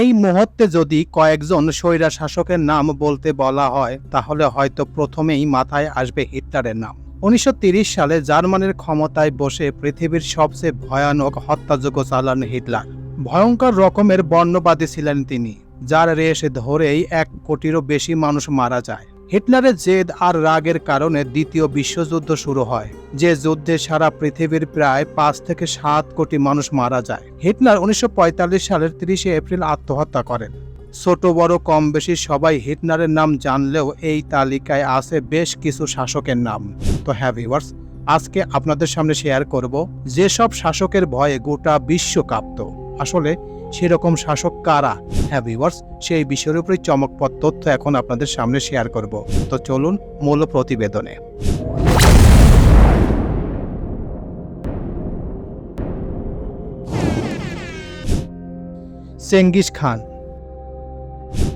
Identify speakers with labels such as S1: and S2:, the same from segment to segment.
S1: এই মুহূর্তে যদি কয়েকজন স্বৈরা শাসকের নাম বলতে বলা হয়, তাহলে হয়তো প্রথমেই মাথায় আসবে হিটলারের নাম। উনিশশো সালে জার্মানির ক্ষমতায় বসে পৃথিবীর সবচেয়ে ভয়ানক হত্যাযোগ্য চালান হিটলার। ভয়ঙ্কর রকমের বর্ণবাদী ছিলেন তিনি, যার রেশ ধরেই এক কোটিরও বেশি মানুষ মারা যায়। হিটলারের জেদ আর রাগের কারণে দ্বিতীয় বিশ্বযুদ্ধ শুরু হয়, যে যুদ্ধে সারা পৃথিবীর প্রায় পাঁচ থেকে সাত কোটি মানুষ মারা যায়। হিটলার উনিশশো পঁয়তাল্লিশ সালের তিরিশে এপ্রিল আত্মহত্যা করেন। ছোট বড় কম বেশি সবাই হিটলারের নাম জানলেও এই তালিকায় আছে বেশ কিছু শাসকের নাম। তো হ্যাঁ ভিউয়ার্স, আজকে আপনাদের সামনে শেয়ার করব, যেসব শাসকের ভয়ে গোটা বিশ্ব কাঁপত। আসলে সেরকম শাসক কারা? হ্যাঁ ভিউয়ার্স সেই বিষয়ের উপরে চমকপদ তথ্য এখন আপনাদের সামনে শেয়ার করব। তো চলুন মূল প্রতিবেদনে। চেঙ্গিস খান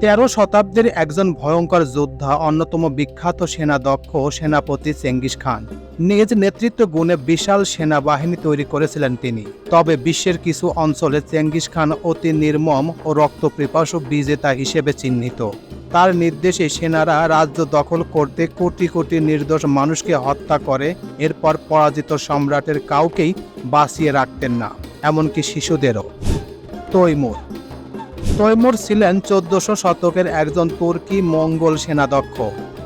S1: তেরো শতাব্দীর একজন ভয়ঙ্কর যোদ্ধা, অন্যতম বিখ্যাত সেনাদক্ষ সেনাপতি চেঙ্গিস খান। নিজ নেতৃত্ব গুণে বিশাল সেনাবাহিনী তৈরি করেছিলেন তিনি। তবে বিশ্বের কিছু অঞ্চলে চেঙ্গিস খান অতি নির্মম ও রক্তপিপাসু বিজেতা হিসেবে চিহ্নিত। তার নির্দেশে সেনারা রাজ্য দখল করতে কোটি কোটি নির্দোষ মানুষকে হত্যা করে, এরপর পরাজিত সম্রাটের কাউকেই বাঁচিয়ে রাখতেন না, এমনকি শিশুদেরও। তৈমুর তৈমুর ছিলেন চোদ্দশো শতকের একজন তুর্কি মঙ্গল সেনাধ্যক্ষ।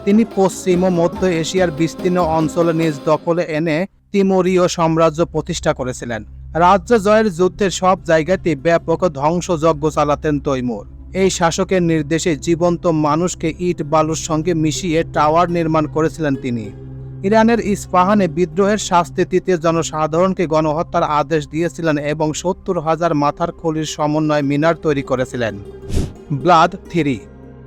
S1: তিনি পশ্চিম ও মধ্য এশিয়ার বিস্তীর্ণ অঞ্চল নিজ দখলে এনে তিমুরীয় সাম্রাজ্য প্রতিষ্ঠা করেছিলেন। রাজ্য জয়ের যুদ্ধের সব জায়গাতেই ব্যাপক ধ্বংসযজ্ঞ চালাতেন তৈমুর। এই শাসকের নির্দেশে জীবন্ত মানুষকে ইট বালুর সঙ্গে মিশিয়ে টাওয়ার নির্মাণ করেছিলেন তিনি। ইরানের ইস্পাহানে বিদ্রোহের শাস্তি দিতে জনসাধারণকে গণহত্যার আদেশ দিয়েছিলেন এবং সত্তর হাজার মাথার খলির সমন্বয় মিনার তৈরি করেছিলেন। ব্লাদ থিরি।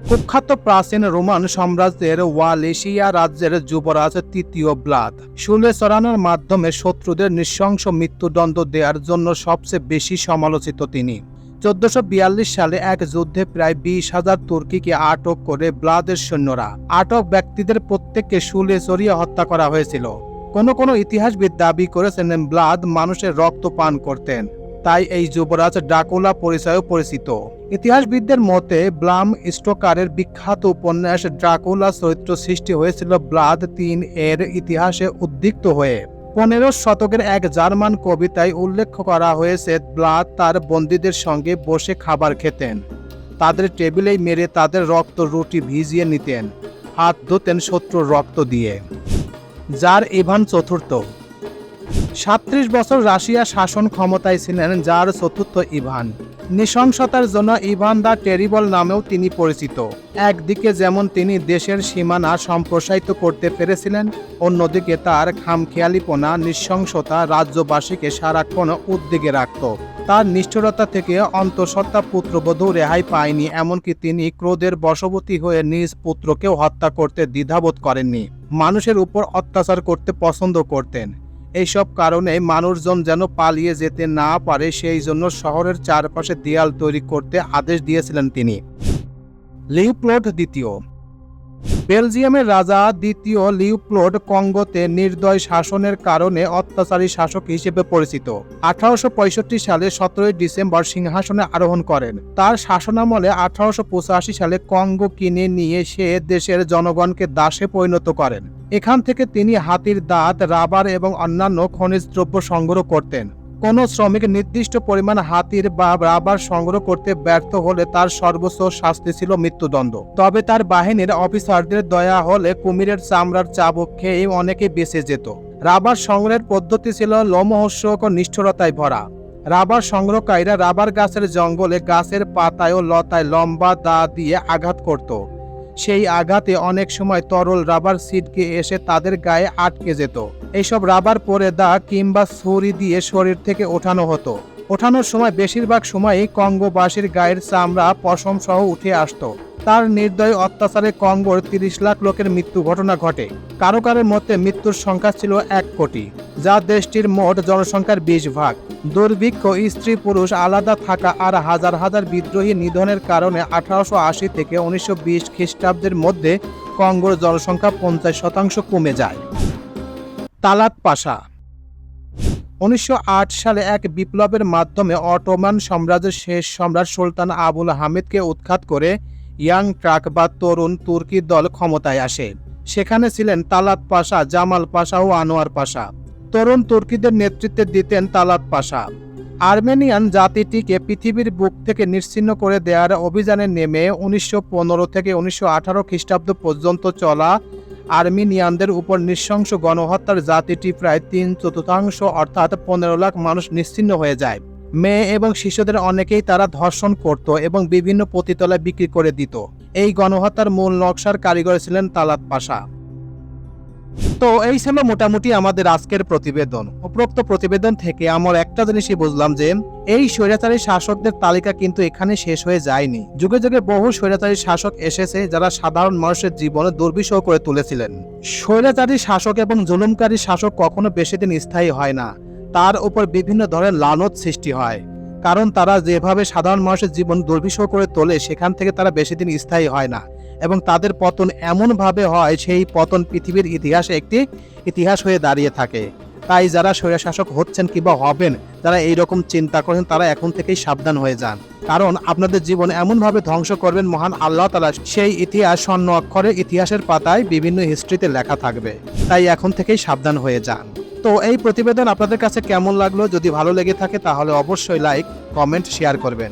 S1: কুখ্যাত প্রাচীন রোমান সাম্রাজ্যের ওয়ালেশিয়া রাজ্যের যুবরাজ তৃতীয় ব্লাদ। শুলে চড়ানোর মাধ্যমে শত্রুদের নৃশংস মৃত্যুদণ্ড দেওয়ার জন্য সবচেয়ে বেশি সমালোচিত তিনি। চোদ্দশো সালে এক যুদ্ধে প্রায় বিশ হাজার তুর্কিকে আটক করে ব্লাদের সৈন্যরা। আটক ব্যক্তিদের প্রত্যেককে শুলে চড়িয়ে হত্যা করা হয়েছিল। কোন কোন ইতিহাসবিদ দাবি করেছেন ব্লাদ মানুষের রক্ত পান করতেন। তাই এই যুবরাজ ডাকুলা পরিচয়েও পরিচিত। ইতিহাসবিদদের মতে, ব্লাম স্টোকারের বিখ্যাত উপন্যাস ড্রাকুলা চরিত্র সৃষ্টি হয়েছিল ব্লাদ তিন এর ইতিহাসে উদ্দিক্ত হয়ে। পনেরো শতকের এক জার্মান কবিতায় উল্লেখ করা হয়েছে, ব্লাদ তার বন্দীদের সঙ্গে বসে খাবার খেতেন। তাদের টেবিলেই মেরে তাদের রক্ত রুটি ভিজিয়ে নিতেন, হাত ধুতেন শত্রুর রক্ত দিয়ে। যার ইভান চতুর্থ। সাত্রিশ বছর রাশিয়া শাসন ক্ষমতায় ছিলেন, যার চতুর্থ ইভান। নৃশংসতার জন্য ইভান দ্য টেরিবল নামেও তিনি পরিচিত। একদিকে যেমন তিনি দেশের সীমানা সম্প্রসারিত করতে পেরেছিলেন, অন্যদিকে তার খামখেয়ালিপনা নৃশংসতা রাজ্যবাসীকে সারাক্ষণ উদ্বেগে রাখত। তার নিষ্ঠুরতা থেকে অন্তঃসত্ত্বা পুত্রবধূ রেহাই পায়নি, এমনকি তিনি ক্রোধের বশবতী হয়ে নিজ পুত্রকেও হত্যা করতে দ্বিধাবোধ করেননি। মানুষের উপর অত্যাচার করতে পছন্দ করতেন। এইসব কারণে মানুষজন যেন পালিয়ে যেতে না পারে, সেই জন্য শহরের চারপাশে দেয়াল তৈরি করতে আদেশ দিয়েছিলেন তিনি। লিউপ্লট দ্বিতীয়। বেলজিয়ামের রাজা দ্বিতীয় লিউপ্লোড কঙ্গোতে নির্দয় শাসনের কারণে অত্যাচারী শাসক হিসেবে পরিচিত। আঠারোশো পঁয়ষট্টি সালে সতেরোই ডিসেম্বর সিংহাসনে আরোহণ করেন। তার শাসনামলে আঠারোশো পঁচাশি সালে কঙ্গো কিনে নিয়ে সে দেশের জনগণকে দাসে পরিণত করেন। এখান থেকে তিনি হাতির দাঁত, রাবার এবং অন্যান্য খনিজ দ্রব্য সংগ্রহ করতেন। কোন শ্রমিক নির্দিষ্ট পরিমাণ হাতির বা রাবার সংগ্রহ করতে ব্যর্থ হলে তার সর্বোচ্চ শাস্তি ছিল মৃত্যুদণ্ড। তবে তার বাহিনীর অফিসারদের দয়া হলে কুমিরের চামড়ার চাবুক খেয়ে অনেকে বেঁচে যেত। রাবার সংগ্রহের পদ্ধতি ছিল লোমহস্যক ও নিষ্ঠুরতায় ভরা। রাবার সংগ্রহকারীরা রাবার গাছের জঙ্গলে গাছের পাতায় ও লতায় লম্বা দা দিয়ে আঘাত করত। সেই আঘাতে অনেক সময় তরল রাবার সিটকে এসে তাদের গায়ে আটকে যেত। এইসব রাবার পরে দা কিংবা ছুরি দিয়ে শরীর থেকে ওঠানো হতো। ওঠানোর সময় বেশিরভাগ সময়ই কঙ্গোবাসীর গায়ের চামড়া পশম সহ উঠে আসত। তার নির্দয় অত্যাচারে কঙ্গোর তিরিশ লাখ লোকের মৃত্যু ঘটনা ঘটে। কারও কারোর মতে মৃত্যুর সংখ্যা ছিল এক কোটি, যা দেশটির মোট জনসংখ্যার বিশ ভাগ। দুর্ভিক্ষ, স্ত্রী পুরুষ আলাদা থাকা আর হাজার হাজার বিদ্রোহী নিধনের কারণে আঠারোশো আশি থেকে উনিশশো বিশ খ্রিস্টাব্দের মধ্যে কঙ্গোর জনসংখ্যা পঞ্চাশ শতাংশ কমে যায়। তালাত পাশা উনিশশো আট সালে এক বিপ্লবের মাধ্যমে অটোমান সাম্রাজ্যের শেষ সম্রাট সুলতান আবুল হামিদকে উৎখাত করে ইয়াং ট্রাক বা তরুণ তুর্কি দল ক্ষমতায় আসে। সেখানে ছিলেন তালাত পাশা, জামাল পাশা ও আনোয়ার পাশা। তরুণ তুর্কিদের নেতৃত্বে দিতেন তালাত পাশা। আর্মেনিয়ান জাতিটিকে পৃথিবীর বুক থেকে নিশ্চিহ্ন করে দেওয়ার অভিযানে নেমে উনিশশো পনেরো থেকে উনিশশো আঠারো খ্রিস্টাব্দ পর্যন্ত চলা আর্মেনিয়ানদের উপর নৃশংস গণহত্যার জাতিটি প্রায় তিন চতুর্থাংশ, অর্থাৎ পনেরো লাখ মানুষ নিশ্চিন্ন হয়ে যায়। মেয়ে এবং শিশুদের অনেকেই তারা ধর্ষণ করত এবং বিভিন্ন পতিতলায় বিক্রি করে দিত। এই গণহত্যার মূল নকশার কারিগর ছিলেন তালাত পাশা। তো এই ছিল মোটামুটি আমাদের আজকের প্রতিবেদন। উপরোক্ত প্রতিবেদন থেকে আমার একটা জিনিসই বুঝলাম যে, এই স্বৈরাচারী শাসকদের তালিকা কিন্তু এখানে শেষ হয়ে যায়নি। যুগে যুগে বহু স্বৈরাচারী শাসক এসেছে যারা সাধারণ মানুষের জীবনে দুর্বিষহ করে তুলেছিলেন। স্বৈরাচারী শাসক এবং জুলুমকারী শাসক কখনো বেশি দিন স্থায়ী হয় না। তার উপর বিভিন্ন ধরনের লানত সৃষ্টি হয়। কারণ তারা যেভাবে সাধারণ মানুষের জীবন দুর্বিষহ করে তোলে, সেখান থেকে তারা বেশি দিন স্থায়ী হয় না। এবং তাদের পতন এমনভাবে হয়, সেই পতন পৃথিবীর ইতিহাসে একটি ইতিহাস হয়ে দাঁড়িয়ে থাকে। তাই যারা স্বৈরশাসক হচ্ছেন কিংবা হবেন, যারা এই রকম চিন্তা করেন, তারা এখন থেকেই সাবধান হয়ে যান। কারণ আপনাদের জীবন এমনভাবে ধ্বংস করবেন, মহান আল্লাহ তালা সেই ইতিহাস স্বর্ণ অক্ষরে ইতিহাসের পাতায় বিভিন্ন হিস্ট্রিতে লেখা থাকবে। তাই এখন থেকেই সাবধান হয়ে যান। তো এই প্রতিবেদন আপনাদের কাছে কেমন লাগল? যদি ভালো লেগে থাকে, তাহলে অবশ্যই লাইক, কমেন্ট, শেয়ার করবেন।